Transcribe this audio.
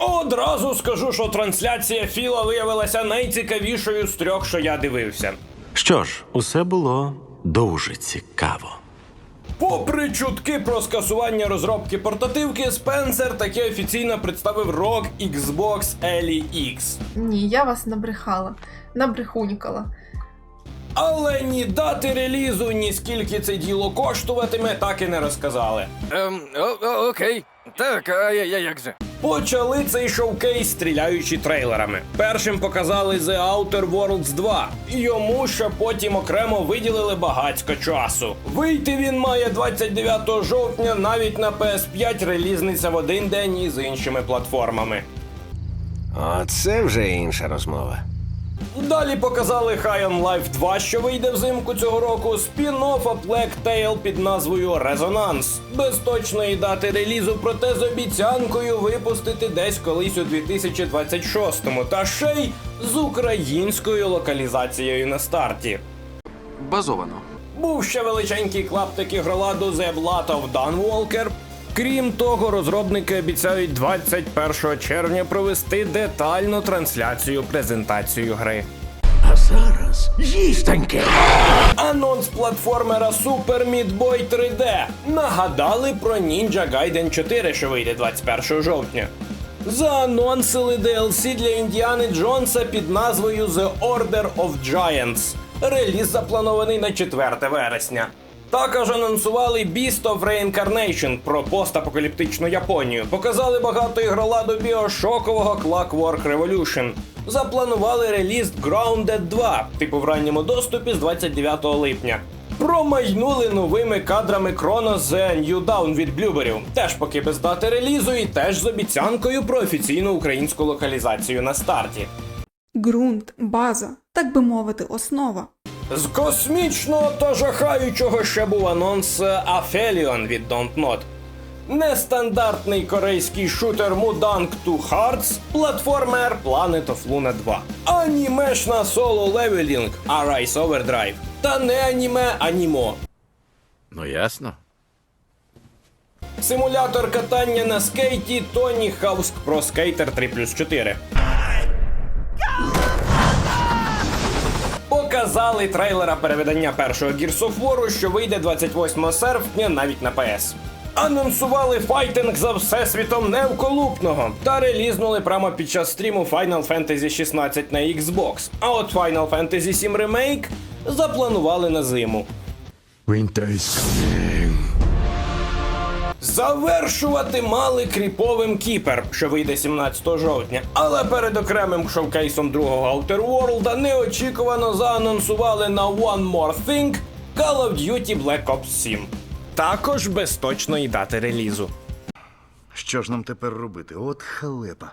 Одразу скажу, що трансляція Філа виявилася найцікавішою з трьох, що я дивився. Що ж, усе було дуже цікаво. Попри чутки про скасування розробки портативки, Спенсер таки офіційно представив ROG Xbox Ellie X. Ні, я вас набрехала, набрехунькала. Але ні дати релізу, ні скільки це діло коштуватиме, так і не розказали. Ем, о, о, окей. Так, а я, я як же? Почали цей шоукейс, стріляючи трейлерами. Першим показали The Outer Worlds 2. Йому ще потім окремо виділили багацько часу. Вийти він має 29 жовтня, навіть на PS5 релізниця в один день із іншими платформами. А це вже інша розмова. Далі показали High on Life 2, що вийде взимку цього року, спін-офф A Plague Tale під назвою Резонанс. Без точної дати релізу, проте з обіцянкою випустити десь колись у 2026-му, та ще й з українською локалізацією на старті. Базовано. Був ще величенький клаптик ігроладу The Blood of Dunwalker. Крім того, розробники обіцяють 21 червня провести детальну трансляцію презентацію гри. А зараз їстоньке. Анонс платформера Super Meat Boy 3D. Нагадали про Ninja Gaiden 4, що вийде 21 жовтня. Заанонсили DLC для Індіани Джонса під назвою The Order of Giants. Реліз запланований на 4 вересня. Також анонсували Beast of Reincarnation про постапокаліптичну Японію. Показали багато ігроладу біошокового Clockwork Revolution. Запланували реліз Grounded 2, типу в ранньому доступі з 29 липня. Промайнули новими кадрами Chronos The New Dawn від блюберів. Теж поки без дати релізу, і теж з обіцянкою про офіційну українську локалізацію на старті. ґрунт, база, так би мовити, основа. З космічного та жахаючого ще був анонс Aphelion від Don't Нестандартний корейський шутер Mudang 2 Hearts, платформер Planet of Luna 2, анімешна соло левелінг Arise Overdrive та не аніме анімо. Ну ясно. Симулятор катання на скейті Tony Hawk's Pro Skater 3 плюс 4. Показали трейлера переведення першого Gears of War, що вийде 28 серпня навіть на PS. Анонсували файтинг за всесвітом невколупного та релізнули прямо під час стріму Final Fantasy 16 на Xbox. А от Final Fantasy 7 Remake запланували на зиму. Завершувати мали кріповим Кіпер, що вийде 17 жовтня. Але перед окремим шоукейсом другого Outer World неочікувано заанонсували на One More Thing Call of Duty Black Ops 7. Також без точної дати релізу. Що ж нам тепер робити? От халепа.